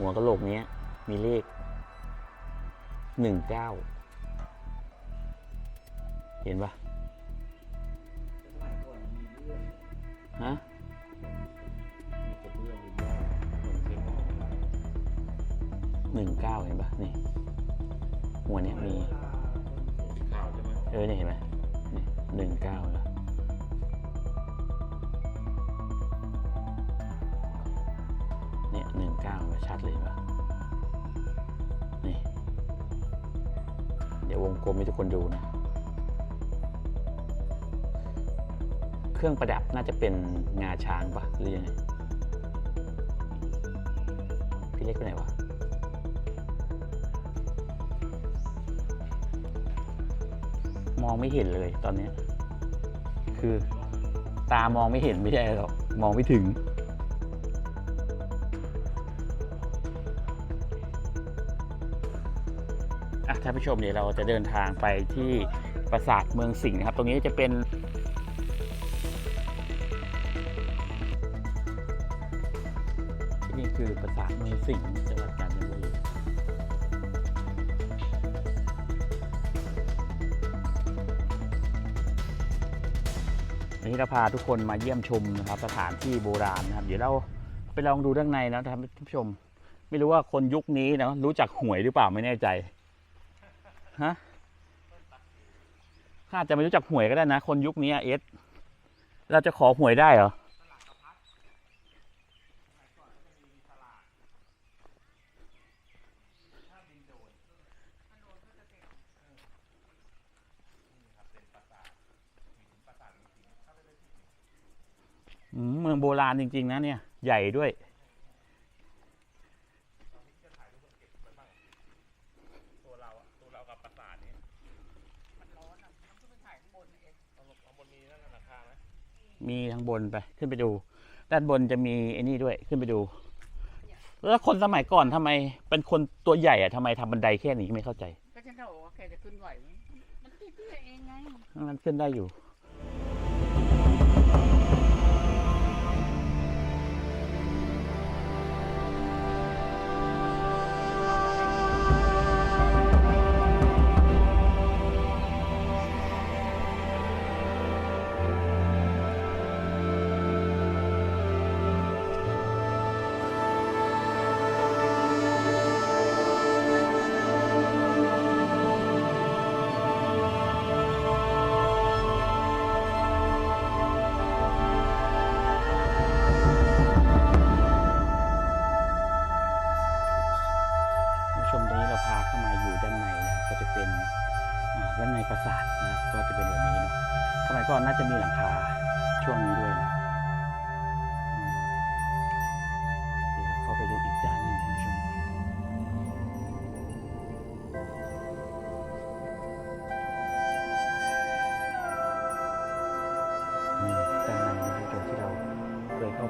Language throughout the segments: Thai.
หัวกะโหลกเนี้ยมีเลขหนึ่งเก้าเห็นปะสมัยก่อนมีเรื่องฮะมีกระเบื้องมีหม้อเหมือนเคยบอกมาหนึ่งเก้าเห็นปะนี่ หัวเนี้ยมีสีขาวใช่ไหมเออเนี่ยเห็นไหมนี่หนึ่งเก้าแล้ว ชัดเลยเห็นปะนี่ เดี๋ยววงกลมให้ทุกคนดูนะ เครื่องประดับน่าจะเป็นงาช้างปะหรือยังไง พี่เล็กไปไหนวะมองไม่เห็นเลยตอนนี้ คือตามองไม่เห็นไม่ใช่หรอก มองไม่ถึงานผู้ชมเดี๋ยวเราจะเดินทางไปที่ปราสาทเมืองสิงห์นะครับ ตรงนี้จะเป็นนี่คือปราสาทเมืองสิงห์จังหวัดกาญจนบุรีวันนี้เราพาทุกคนมาเยี่ยมชมนะครับ สถานที่โบราณนะครับ เดี๋ยวเราไปลองดูด้านในนะท่านผู้ชม ไม่รู้ว่าคนยุคนี้นะรู้จักหวยหรือเปล่าไม่แน่ใจ ฮะข้าจะไม่รู้จักหวยก็ได้นะ คนยุคนี้เอสเราจะขอหวยได้เหรออืมเมืองโบราณจริง ๆ นะเนี่ย ใหญ่ด้วย ตัวเราอะตัวเรากับปราสาทนี้มันร้อนอะมันก็ไปถ่ายข้างบนเองข้างบนมีนั่นราคาไหมมีทางบนไปขึ้นไปดู ด้านบนจะมีไอ้นี่ด้วยขึ้นไปดู แล้วคนสมัยก่อนทำไมเป็นคนตัวใหญ่อะทำไมทำบันไดแค่นี้ไม่เข้าใจ ก็ฉันก็บอกว่าแกจะขึ้นไหวไหมมันติดที่เองไงมันขึ้นได้อยู่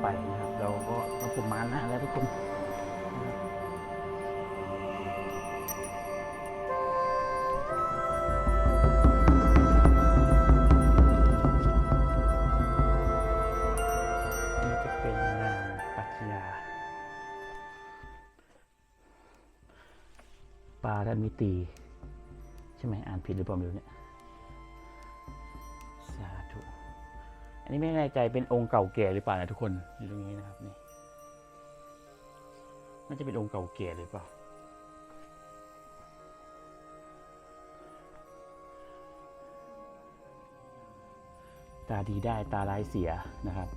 ไปนะครับ เราก็เราผมมานะแล้วทุกคนนี่จะเป็นนางปรัชญาปารามิตี ใช่ไหมอ่านผิดหรือเปล่าไม่รู้เนี่ย อันนี้ไม่แน่ใจเป็นองค์เก่าแก่หรือเปล่านะทุกคนอยู่ตรงนี้นะครับนี่น่าจะเป็นองค์เก่าแก่หรือเปล่าตาดีได้ตาร้ายเสียนะครับ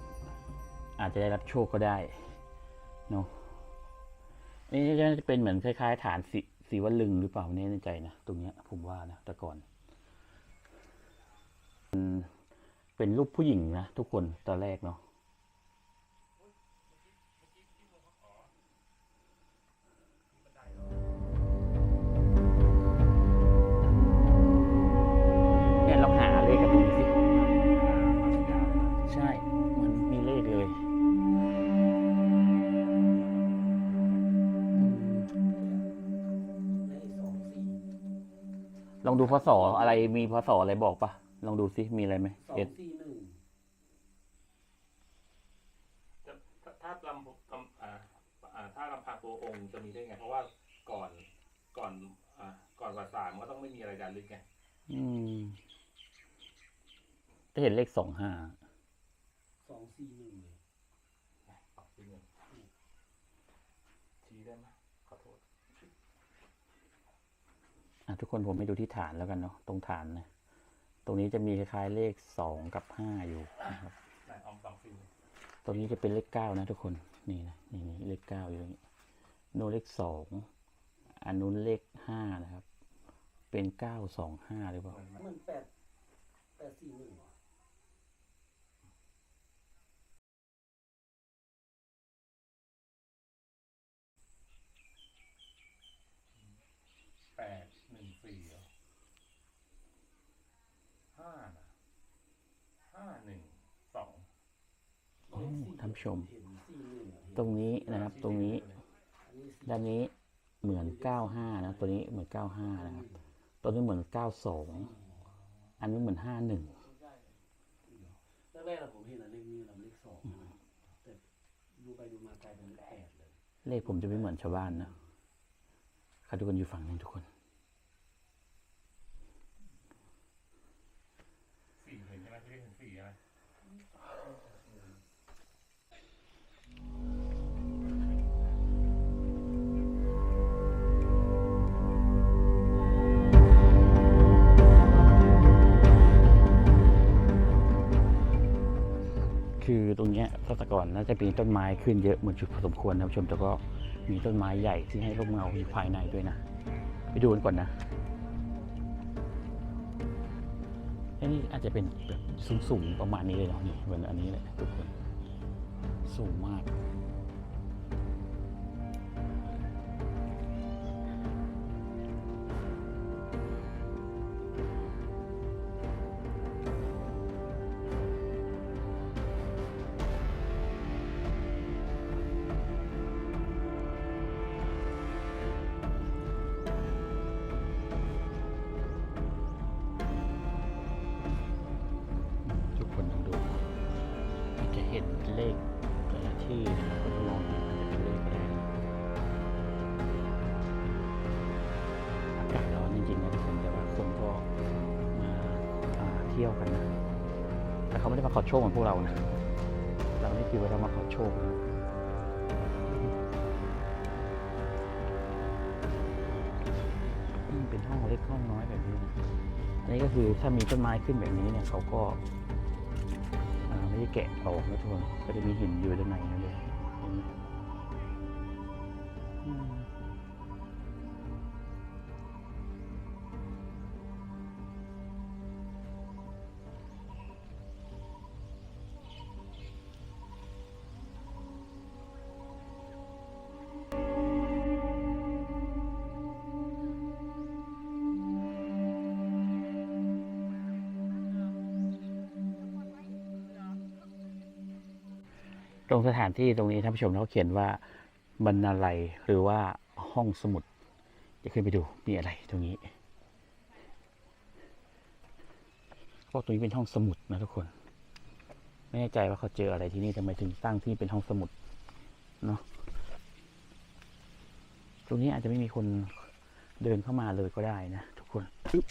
อาจจะได้รับโชคก็ได้เนาะอันนี่น่าจะเป็นเหมือนคล้ายๆ ฐานสีสีวลึงหรือเปล่าไม่แน่ใจนะตรงเนี้ยผมว่านะแต่ก่อน เป็นรูปผู้หญิงนะทุกคนตอนแรกเนาะเนี่ยลองหาเลขกันตรงนี้สิ ใช่ มันมีเลขเลยลองสี่ลองดูพศอะไรมีพศอะไรบอกปะ ลองดูซิมีอะไรไหมสอเอ็งดสี่หนึ่งถ้าถ้าลำลำอ่าอ่าถ้าลำพังตัวตัวองค์จะมีได้ไง เพราะว่าก่อนก่อนอ่าก่อนประสาทมันก็ต้องไม่มีอะไรดันลึกไงอืมจะเห็นเลขสองห้าสองสี่หนึ่งเลยปรับที่หนึ่งชี้ได้ไหมขอโทษ อะทุกคนผมไปดูที่ฐานแล้วกันเนาะตรงฐานนะต รงนี้จะมีคล้ายๆเลขสองกับห้าอยู่นะครับไหนออมสองสี่ตรงนี้จะเป็นเลขเก้านะทุกคนนี่นะนี่นี่เลขเก้าอยู่ตรงนี้โน้นเลขสองอันนู้นเลขห้านะครับ เป็นเก้าสองห้าหรือเปล่าเหมือนไหมมันแปดแปดสี่หนึ่งเหรอ แปดหนึ่งสี่เหรอห้านะห้าหนึ่งสอง โอ้ท่านผู้ ชมเห็นสี่หนึ่งอะเห็นตรงนี้นะครับตรงนี้อันนี้สี่ด้านนี้เหมือนเก้าห้านะ ตัวนี้เหมือนเก้าห้านะครับ ตัวนี้เหมือนเก้าสองอันนี้เหมือนห้าหนึ่งแรกๆอะผมเห็นอันเลขนี้ลำเลขสองนะแต่ดูไปดูมากลายเป็นเลขแปดเลย เลขผมจะไม่เหมือนชาวบ้านนะเขาดูกันอยู่ฝั่งนึงทุกคน ก่อนน่าจะมีต้นไม้ขึ้นเยอะเหมือนจุดพอสมควรนะผู้ชมแต่ก็มีต้นไม้ใหญ่ที่ให้ร่มเงาอยู่ภายในด้วยนะ ไปดูกันก่อนนะอันนี้อาจจะเป็นแบบสูงๆประมาณนี้เลยเนาะนี่เหมือนอันนี้แหละทุกคนสูงมาก โชคเหมือนพวกเรานะเราไม่คิดว่าเรามาขอโชคนะเป็นห้องเล็กห้องน้อยแบบนี้นะอันนี้ก็คือถ้ามีต้นไม้ขึ้นแบบนี้เนี่ยเขาก็ไม่ได้แกะออกนะทุกคนก็จะมีหินอยู่ด้านในนั่น ตรงสถานที่ตรงนี้ท่านผู้ชมเขาเขียนว่าบรรณาลัยหรือว่าห้องสมุดจะขึ้นไปดูมีอะไรตรงนี้เขาบอกตรงนี้เป็นห้องสมุดนะทุกคน ไม่แน่ใจว่าเขาเจออะไรที่นี่ทำไมถึงตั้งที่เป็นห้องสมุดเนาะตรงนี้อาจจะไม่มีคนเดินเข้ามาเลยก็ได้นะทุกคนอึ๊บ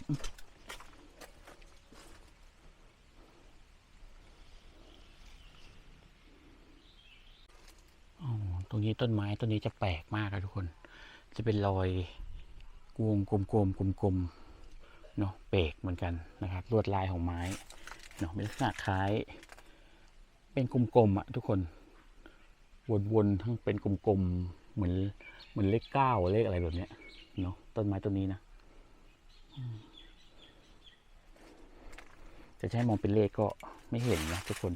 อ๋อ ตรงนี้ต้นไม้ต้นนี้จะแปลกมากอะทุกคน จะเป็นรอยวงกลมๆกลมๆเนาะเปลกเหมือนกันนะครับ ลวดลายของไม้เนาะเป็นลักษณะคล้าย เป็นกลมๆอะทุกคน วนๆทั้งเป็นกลมๆเหมือนเหมือนเลขเก้าเลขอะไรแบบเนี้ยเนาะต้นไม้ต้นนี้นะจะใช้มองเป็นเลขก็ไม่เห็นนะทุกคน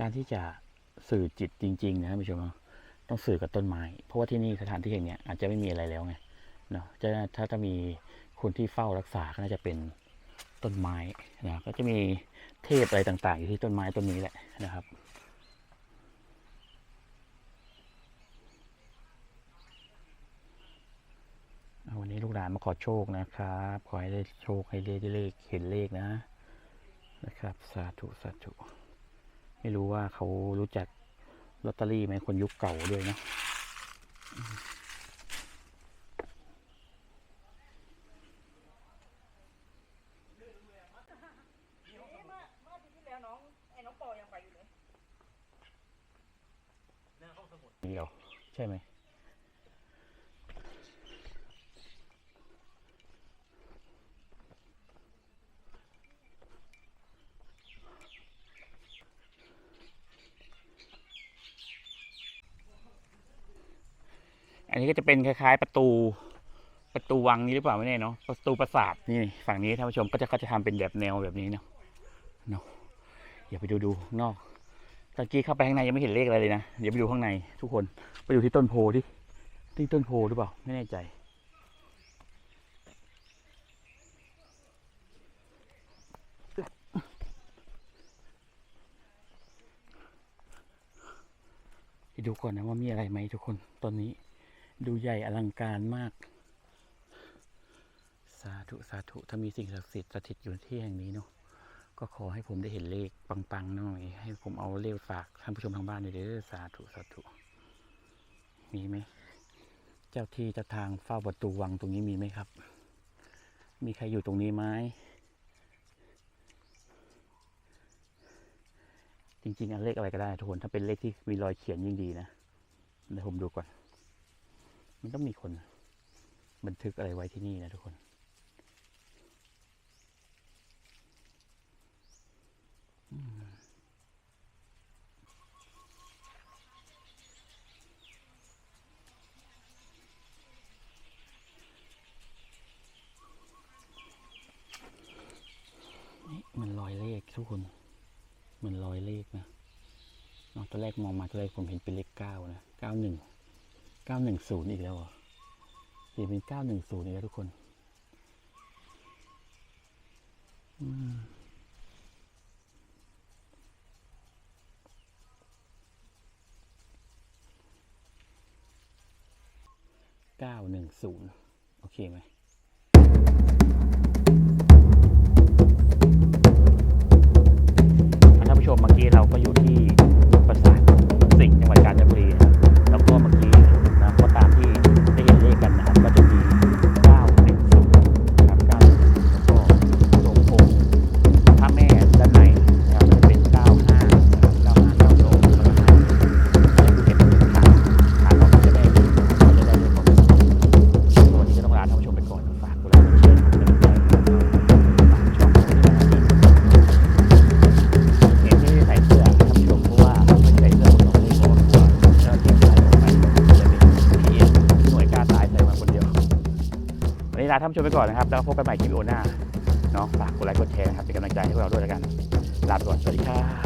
การที่จะสื่อจิตจริง ๆ นะท่านผู้ชมต้องสื่อกับต้นไม้ เพราะว่าที่นี่สถานที่แห่งเนี้ยอาจจะไม่มีอะไรแล้วไงเนาะจะถ้าจะมีคนที่เฝ้ารักษาก็น่าจะเป็นต้นไม้นะก็จะมีเทพอะไรต่างๆ อยู่ที่ต้นไม้ต้นนี้แหละนะครับวันนี้ลูกหลานานมาขอโชคนะครับ ขอให้ได้โชคให้ได้เลขเห็นเลขนะนะครับ สาธุ สาธุ ไม่รู้ว่าเขารู้จักลอตเตอรี่ไหมคนยุคเก่าด้วยเนอะนี่เหรอใช่ไหม นี้ก็จะเป็นคล้าย ๆ ประตูประตูวังนี้หรือเปล่าไม่แน่เนาะประตูปราสาทนี่ฝั่งนี้ท่านผู้ชมก็จะเขาจะทำเป็นแบบแนวแบบนี้เนาะเนาะอย่าไปดูดูนอกตะกี้เข้าไปข้างในยังไม่เห็นเลขอะไรเลยนะเดี๋ยวไปดูข้างในทุกคนไปดูที่ต้นโพดิที่ต้นโพหรือเปล่าไม่แน่ใจไปดูก่อนนะว่ามีอะไรไหมทุกคนตอนนี้ ดูใหญ่อลังการมาก สาธุ สาธุ ถ้ามีสิ่งศักดิ์สิทธิ์สถิตอยู่ที่แห่งนี้เนาะก็ขอให้ผมได้เห็นเลขปังๆหน่อย ให้ผมเอาเลขฝากท่านผู้ชมทางบ้านด้วยเด้อสาธุ สาธุ มีไหม เจ้าที่เจ้าทางเฝ้าประตูวังตรงนี้มีไหมครับ มีใครอยู่ตรงนี้ไหมจริงๆเลขอะไรก็ได้ทุกคนถ้าเป็นเลขที่มีรอยเขียนยิ่งดีนะเดี๋ยวผมดูก่อน มันต้องมีคน บันทึกอะไรไว้ที่นี่นะทุกคน นี่มันรอยเลขทุกคนมันรอยเลขนะตอนแรกมองมาตอนแรกผมเห็นเป็นเลขเก้านะเก้าหนึ่ง เก้าหนึ่งศูนย์อีกแล้วเหรอเปลี่ยนเป็นเก้าหนึ่งศูนย์อีกแล้วทุกคน อืมเก้าหนึ่งศูนย์โอเคไหมาท่านผู้ชมไปก่อนนะครับ แล้วพบกันใหม่คลิปโอหน้าเนาะฝากกดไลค์กดแชร์นะครับเป็นกำลังใจให้พวกเราด้วยแล้วกันลาไปก่อนสวัสดีครับ